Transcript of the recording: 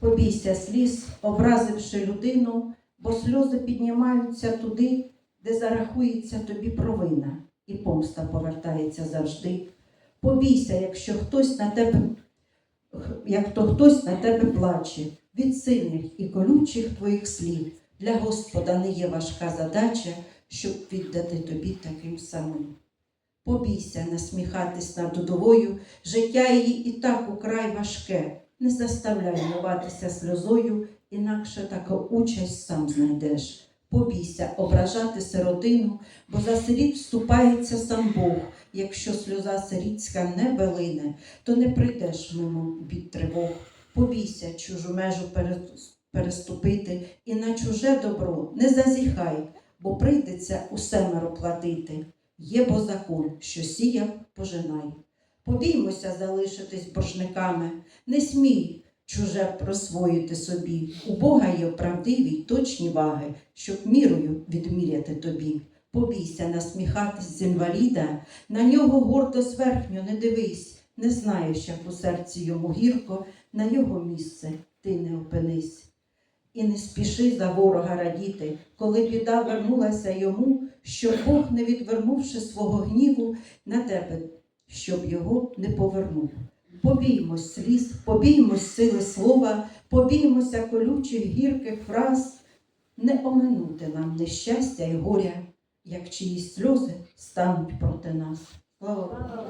Побійся сліз, образивши людину, бо сльози піднімаються туди, де зарахується тобі провина, і помста повертається завжди. Побійся, якщо хтось на тебе, як то хтось на тебе плаче, від сильних і колючих твоїх слів. Для Господа не є важка задача, щоб віддати тобі таким самим. Побійся насміхатись над удовою, життя її і так украй важке. Не заставляй миватися сльозою, інакше таку участь сам знайдеш. Побійся ображати сиротину, бо за сиріт вступається сам Бог. Якщо сльоза сирітська не белине, то не прийдеш мимо бід тривог. Побійся чужу межу переступити, і на чуже добро не зазіхай, бо прийдеться усемеро платити. Є бо закон, що сіяв, пожинай. Побіймося залишитись боржниками, не смій чуже просвоїти собі. У Бога є правдиві й точні ваги, щоб мірою відміряти тобі. Побійся насміхатись з інваліда, на нього гордо зверхньо не дивись, не знаєш, як у серці йому гірко, на його місце ти не опинись. І не спіши за ворога радіти, коли біда вернулася йому, щоб Бог, не відвернувши свого гніву на тебе, щоб його не повернув. Побіймось сліз, побіймось сили слова, побіймося колючих гірких фраз, не оминути нам нещастя і горя, як чиїсь сльози стануть проти нас. Слава!